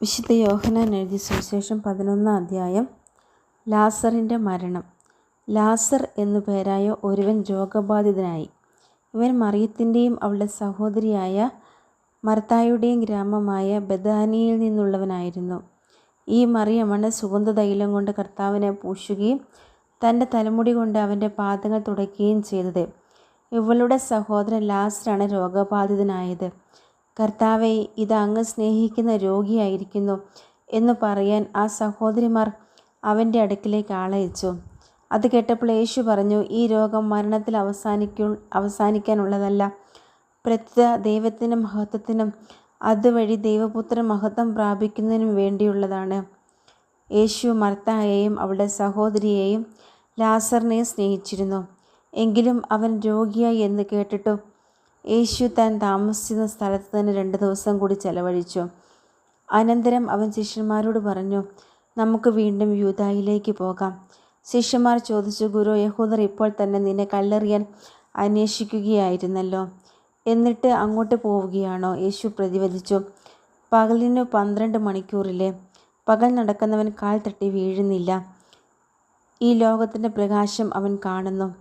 വിശുദ്ധ യോഹനാൻ എഴുതിയ സുവിശേഷം പതിനൊന്നാം അധ്യായം ലാസറിന്റെ മരണം. ലാസർ എന്നു പേരായ ഒരുവൻ രോഗബാധിതനായി. ഇവൻ മറിയത്തിന്റെയും അവളുടെ സഹോദരിയായ മർത്തായുടെയും ഗ്രാമമായ ബദാനിയിൽ നിന്നുള്ളവനായിരുന്നു. ഈ മറിയമാണ് സുഗന്ധതൈലം കൊണ്ട് കർത്താവിനെ പൂശുകയും തന്റെ തലമുടി കൊണ്ട് അവന്റെ പാദങ്ങൾ തുടയ്ക്കുകയും ചെയ്തത്. ഇവളുടെ സഹോദരൻ ലാസറാണ് രോഗബാധിതനായത്. കർത്താവെ ഇത് അങ്ങ് സ്നേഹിക്കുന്ന രോഗിയായിരിക്കുന്നു എന്ന് പറയാൻ ആ സഹോദരിമാർ അവന്റെ അടുക്കിലേക്ക് ആളയച്ചു. അത് കേട്ടപ്പോൾ യേശു പറഞ്ഞു ഈ രോഗം മരണത്തിൽ അവസാനിക്കു അവസാനിക്കാനുള്ളതല്ല. പ്രത്യ ദൈവത്തിനും മഹത്വത്തിനും അതുവഴി ദൈവപുത്രൻ മഹത്വം പ്രാപിക്കുന്നതിനും വേണ്ടിയുള്ളതാണ്. യേശു മർത്തായെയും അവളുടെ സഹോദരിയെയും ലാസറിനെയും സ്നേഹിച്ചിരുന്നു. എങ്കിലും അവൻ രോഗിയായി എന്ന് കേട്ടിട്ടു യേശു താൻ താമസിച്ചിരുന്ന സ്ഥലത്ത് തന്നെ രണ്ട് ദിവസം കൂടി ചെലവഴിച്ചു. അനന്തരം അവൻ ശിഷ്യന്മാരോട് പറഞ്ഞു നമുക്ക് വീണ്ടും യൂതായിലേക്ക് പോകാം. ശിഷ്യന്മാർ ചോദിച്ചു ഗുരു യഹൂദർ ഇപ്പോൾ തന്നെ നിന്നെ കല്ലെറിയാൻ അന്വേഷിക്കുകയായിരുന്നല്ലോ. എന്നിട്ട് അങ്ങോട്ട് പോവുകയാണോ? യേശു പ്രതിവദിച്ചു പകലിനു പന്ത്രണ്ട് മണിക്കൂറിലെ പകൽ നടക്കുന്നവൻ കാൽ തട്ടി വീഴുന്നില്ല. ഈ ലോകത്തിന്റെ പ്രകാശം അവൻ കാണുന്നു.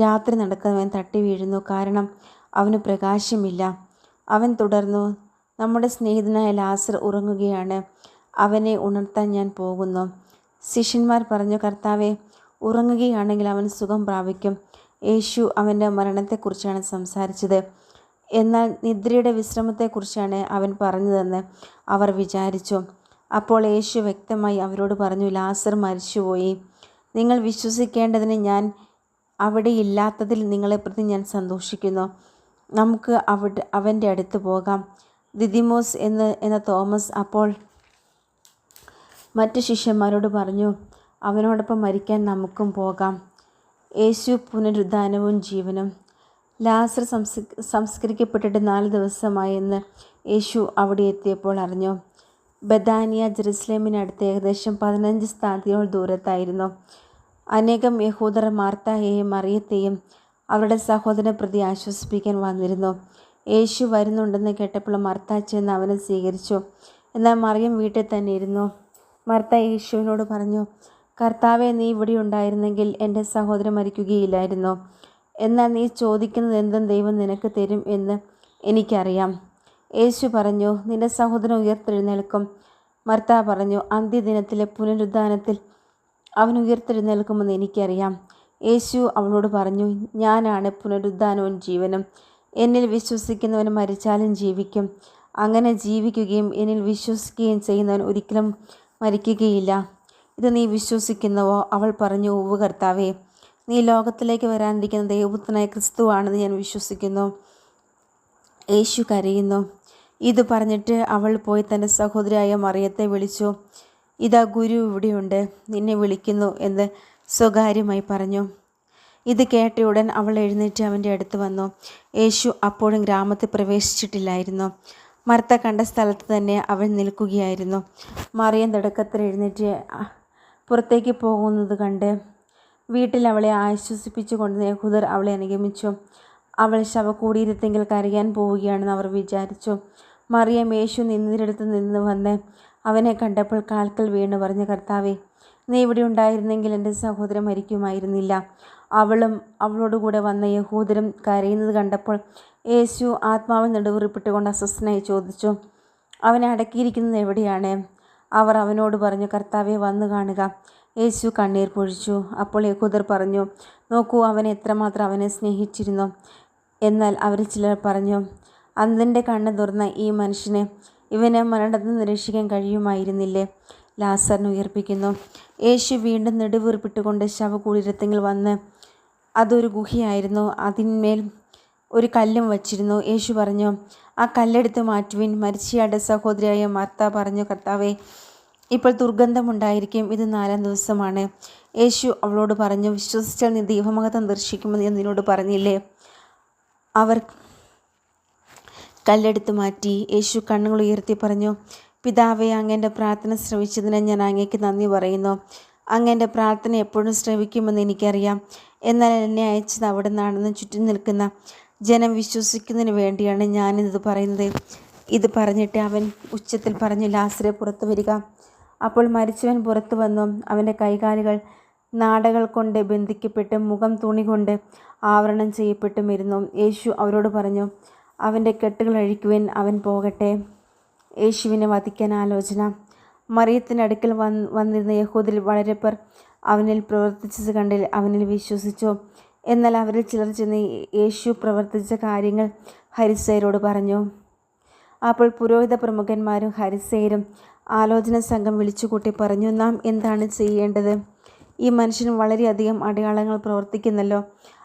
രാത്രി നടക്കുന്നവൻ തട്ടി വീഴുന്നു. കാരണം അവന് പ്രകാശമില്ല. അവൻ തുടർന്നു നമ്മുടെ സ്നേഹിതനായ ലാസർ ഉറങ്ങുകയാണ്. അവനെ ഉണർത്താൻ ഞാൻ പോകുന്നു. ശിഷ്യന്മാർ പറഞ്ഞു കർത്താവെ ഉറങ്ങുകയാണെങ്കിൽ അവൻ സുഖം പ്രാപിക്കും. യേശു അവന്റെ മരണത്തെക്കുറിച്ചാണ് സംസാരിച്ചത്. എന്നാൽ നിദ്രയുടെ വിശ്രമത്തെക്കുറിച്ചാണ് അവൻ പറഞ്ഞതെന്ന് അവർ വിചാരിച്ചു. അപ്പോൾ യേശു വ്യക്തമായി അവരോട് പറഞ്ഞു ലാസർ മരിച്ചുപോയി. നിങ്ങൾ വിശ്വസിക്കേണ്ടതിന് ഞാൻ അവിടെ ഇല്ലാത്തതിൽ നിങ്ങളെ പ്രതി ഞാൻ സന്തോഷിക്കുന്നു. നമുക്ക് അവിടെ അവന്റെ അടുത്ത് പോകാം. ദിദിമോസ് എന്ന് എന്ന തോമസ് അപ്പോൾ മറ്റ് ശിഷ്യന്മാരോട് പറഞ്ഞു അവനോടൊപ്പം മരിക്കാൻ നമുക്കും പോകാം. യേശു പുനരുദ്ധാനവും ജീവനും. ലാസർ സംസ് സംസ്കരിക്കപ്പെട്ടിട്ട് നാല് ദിവസമായെന്ന് യേശു അവിടെ എത്തിയപ്പോൾ അറിഞ്ഞു. ബദാനിയ ജെറുസലേമിനടുത്ത് ഏകദേശം പതിനഞ്ച് സ്ഥാനത്തിനോട് ദൂരത്തായിരുന്നു. അനേകം യഹൂദർ മാർത്തായെയും മറിയത്തെയും അവരുടെ സഹോദരനെ പ്രതി ആശ്വസിപ്പിക്കാൻ വന്നിരുന്നു. യേശു വരുന്നുണ്ടെന്ന് കേട്ടപ്പോൾ മർത്ത ചെന്ന് അവനെ സ്വീകരിച്ചു. എന്നാൽ മറിയം വീട്ടിൽ തന്നെ ഇരുന്നു. മർത്ത യേശുവിനോട് പറഞ്ഞു കർത്താവെ നീ ഇവിടെ ഉണ്ടായിരുന്നെങ്കിൽ എന്റെ സഹോദരൻ മരിക്കുകയില്ലായിരുന്നു. എന്നാൽ നീ ചോദിക്കുന്നത് എന്തും ദൈവം നിനക്ക് തരും എന്ന് എനിക്കറിയാം. യേശു പറഞ്ഞു നിന്റെ സഹോദരൻ ഉയർത്തെഴുന്നേൽക്കും. മർത്ത പറഞ്ഞു അന്ത്യദിനത്തിലെ പുനരുദ്ധാനത്തിൽ അവൻ ഉയർത്തെഴുന്നേൽക്കുമെന്ന് എനിക്കറിയാം. യേശു അവളോട് പറഞ്ഞു ഞാനാണ് പുനരുദ്ധാനവും ജീവനും. എന്നിൽ വിശ്വസിക്കുന്നവൻ മരിച്ചാലും ജീവിക്കും. അങ്ങനെ ജീവിക്കുകയും എന്നിൽ വിശ്വസിക്കുകയും ചെയ്യുന്നവൻ ഒരിക്കലും മരിക്കുകയില്ല. ഇത് നീ വിശ്വസിക്കുന്നുവോ? അവൾ പറഞ്ഞു ഉവ് കർത്താവേ നീ ലോകത്തിലേക്ക് വരാനിരിക്കുന്ന ദൈവപുത്രനായ ക്രിസ്തുവാണെന്ന് ഞാൻ വിശ്വസിക്കുന്നു. യേശു കരയുന്നു. ഇത് പറഞ്ഞിട്ട് അവൾ പോയി തന്റെ സഹോദരിയായ മറിയത്തെ വിളിച്ചു ഇതാ ഗുരു ഇവിടെയുണ്ട് നിന്നെ വിളിക്കുന്നു എന്ന് സ്വകാര്യമായി പറഞ്ഞു. ഇത് കേട്ടയുടൻ അവൾ എഴുന്നേറ്റ് അവന്റെ അടുത്ത് വന്നു. യേശു അപ്പോഴും ഗ്രാമത്തിൽ പ്രവേശിച്ചിട്ടില്ലായിരുന്നു. മർത്ത കണ്ട സ്ഥലത്ത് തന്നെ അവൾ നിൽക്കുകയായിരുന്നു. മറിയം തുടക്കത്തിൽ എഴുന്നേറ്റ് പുറത്തേക്ക് പോകുന്നത് കണ്ട് വീട്ടിൽ അവളെ ആശ്വസിപ്പിച്ചു കൊണ്ട് യഹൂദർ അവളെ അനുഗമിച്ചു. അവൾ ശവകൂടീരത്തെങ്കിൽ കരയാൻ പോവുകയാണെന്ന് അവർ വിചാരിച്ചു. മറിയം യേശു നിന്നതിനടുത്ത് നിന്ന് വന്ന് അവനെ കണ്ടപ്പോൾ കാൽക്കൽ വീണ്. പറഞ്ഞ കർത്താവേ നീ ഇവിടെ ഉണ്ടായിരുന്നെങ്കിൽ എന്റെ സഹോദരൻ മരിക്കുമായിരുന്നില്ല. അവളും അവളോടുകൂടെ വന്ന യഹൂദരും കരയുന്നത് കണ്ടപ്പോൾ യേശു ആത്മാവിൽ നെടുവുറിപ്പിട്ടുകൊണ്ട് അസ്വസ്ഥനായി ചോദിച്ചു അവനെ അടക്കിയിരിക്കുന്നത് എവിടെയാണ്? അവർ അവനോട് പറഞ്ഞു കർത്താവെ വന്നു കാണുക. യേശു കണ്ണീർ പൊഴിച്ചു. അപ്പോൾ യഹൂദർ പറഞ്ഞു നോക്കൂ അവൻ എത്രമാത്രം അവനെ സ്നേഹിച്ചിരുന്നു. എന്നാൽ അവരിൽ ചിലർ പറഞ്ഞു അന്തിന്റെ കണ്ണ് തുറന്ന ഈ മനുഷ്യനെ ഇവനെ മരണത്തിൽ നിരീക്ഷിക്കാൻ രക്ഷിക്കാൻ കഴിയുമായിരുന്നില്ലേ? ലാസറിനെ ഉയർപ്പിക്കുന്നു. യേശു വീണ്ടും നെടുവീർപ്പിട്ടുകൊണ്ട് ശവകൂടിരത്തെങ്കിൽ വന്ന് അതൊരു ഗുഹയായിരുന്നു. അതിന്മേൽ ഒരു കല്ലും വച്ചിരുന്നു. യേശു പറഞ്ഞു ആ കല്ലെടുത്ത് മാറ്റുവിൻ. മരിച്ചയാളുടെ സഹോദരിയായ മാർത്ത പറഞ്ഞു കർത്താവേ ഇപ്പോൾ ദുർഗന്ധമുണ്ടായിരിക്കും. ഇത് നാലാം ദിവസമാണ്. യേശു അവളോട് പറഞ്ഞു വിശ്വസിച്ചാൽ നീ ദൈവമഹത്വം ദർശിക്കുമെന്ന് ഞാൻ നിന്നോട് പറഞ്ഞില്ലേ? അവർ കല്ലെടുത്ത് മാറ്റി. യേശു കണ്ണുകൾ ഉയർത്തി പറഞ്ഞു പിതാവെ അങ്ങന്റെ പ്രാർത്ഥന ശ്രവിച്ചതിന് ഞാൻ അങ്ങേക്ക് നന്ദി പറയുന്നു. അങ്ങന്റെ പ്രാർത്ഥന എപ്പോഴും ശ്രവിക്കുമെന്ന് എനിക്കറിയാം. എന്നാൽ എന്നെ അയച്ചത് അവിടെ നിന്നാണെന്ന് ചുറ്റും നിൽക്കുന്ന ജനം വിശ്വസിക്കുന്നതിന് വേണ്ടിയാണ് ഞാനിത് പറയുന്നത്. ഇത് പറഞ്ഞിട്ട് അവൻ ഉച്ചത്തിൽ പറഞ്ഞു ലാസറെ പുറത്തു വരിക. അപ്പോൾ മരിച്ചവൻ പുറത്തു വന്നു. അവന്റെ കൈകാലുകൾ നാടകൾ കൊണ്ട് ബന്ധിക്കപ്പെട്ട് മുഖം തുണി കൊണ്ട് ആവരണം ചെയ്യപ്പെട്ടും ഇരുന്നു യേശു അവരോട് പറഞ്ഞു അവന്റെ കെട്ടുകൾ അഴിക്കുവാൻ അവൻ പോകട്ടെ. യേശുവിനെ വധിക്കാൻ ആലോചന. മറിയത്തിനടുക്കൽ വന്ന് വന്നിരുന്ന യഹൂദിൽ വളരെ പേർ അവനിൽ പ്രവർത്തിച്ചത് കണ്ടിൽ അവനിൽ വിശ്വസിച്ചു. എന്നാൽ അവരിൽ ചിലർ ചെന്ന് യേശു പ്രവർത്തിച്ച കാര്യങ്ങൾ ഹരിസയരോട് പറഞ്ഞു. അപ്പോൾ പുരോഹിത പ്രമുഖന്മാരും ഹരിസയരും ആലോചന സംഘം വിളിച്ചുകൂട്ടി പറഞ്ഞു നാം എന്താണ് ചെയ്യേണ്ടത്? ഈ മനുഷ്യൻ വളരെയധികം അടയാളങ്ങൾ പ്രവർത്തിക്കുന്നല്ലോ.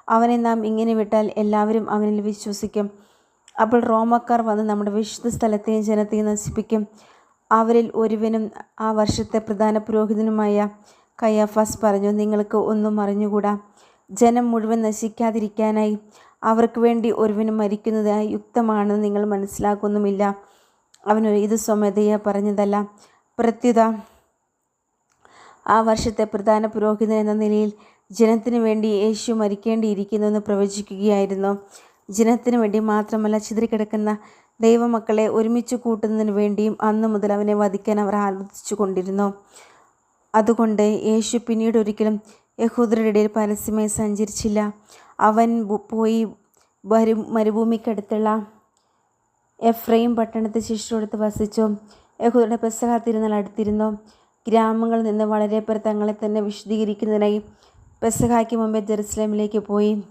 അവനെ നാം ഇങ്ങനെ വിട്ടാൽ എല്ലാവരും അവനിൽ വിശ്വസിക്കും. അപ്പോൾ റോമക്കാർ വന്ന് നമ്മുടെ വിശുദ്ധ സ്ഥലത്തെയും ജനത്തെയും നശിപ്പിക്കും. അവരിൽ ഒരുവനും ആ വർഷത്തെ പ്രധാന പുരോഹിതനുമായ കയ്യാഫാസ് പറഞ്ഞു നിങ്ങൾക്ക് ഒന്നും അറിഞ്ഞുകൂടാ. ജനം മുഴുവൻ നശിക്കാതിരിക്കാനായി അവർക്ക് വേണ്ടി ഒരുവനും മരിക്കുന്നത് യുക്തമാണെന്ന് നിങ്ങൾ മനസ്സിലാക്കുന്നുമില്ല. അവനൊരു ഇത് സ്വമേധയാ പറഞ്ഞതല്ല. പ്രത്യുത ആ വർഷത്തെ പ്രധാന പുരോഹിതൻ എന്ന നിലയിൽ ജനത്തിനു വേണ്ടി യേശു മരിക്കേണ്ടിയിരിക്കുന്നുവെന്ന് പ്രവചിക്കുകയായിരുന്നു. ജനത്തിനു വേണ്ടി മാത്രമല്ല ചിതറിക്കിടക്കുന്ന ദൈവമക്കളെ ഒരുമിച്ച് കൂട്ടുന്നതിന് വേണ്ടിയും അന്നു മുതൽ അവനെ വധിക്കാൻ അവർ ആലോചിച്ചു കൊണ്ടിരുന്നു. അതുകൊണ്ട് യേശു പിന്നീട് ഒരിക്കലും യഹൂദരുടെ ഇടയിൽ പരസ്യമായി സഞ്ചരിച്ചില്ല. അവൻ പോയി വരും മരുഭൂമിക്കടുത്തുള്ള എഫ്രൈം പട്ടണത്തിൽ ശിഷ്യോടത്ത് വസിച്ചു. യഹൂദരുടെ പെസഹ തിരുനാൾ അടുത്തിരുന്നു. ഗ്രാമങ്ങളിൽ നിന്ന് വളരെ പേർ തങ്ങളെ തന്നെ വിശദീകരിക്കുന്നതിനായി പെസഹായ്ക്ക് മുമ്പേ ജെറുസലേമിലേക്ക് പോയി.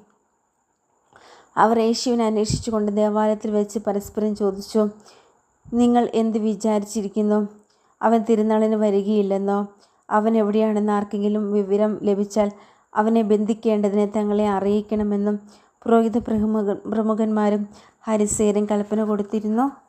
അവർ യേശുവിനെ അന്വേഷിച്ചുകൊണ്ട് ദേവാലയത്തിൽ വെച്ച് പരസ്പരം ചോദിച്ചു നിങ്ങൾ എന്ത് വിചാരിച്ചിരിക്കുന്നു? അവൻ തിരുനാളിന് വരികയില്ലെന്നോ? അവൻ എവിടെയാണെന്ന് ആർക്കെങ്കിലും വിവരം ലഭിച്ചാൽ അവനെ ബന്ധിക്കേണ്ടതിനെ തങ്ങളെ അറിയിക്കണമെന്നും പുരോഹിത പ്രമുഖ പ്രമുഖന്മാരും ഹരിസേരും കൽപ്പന കൊടുത്തിരുന്നു.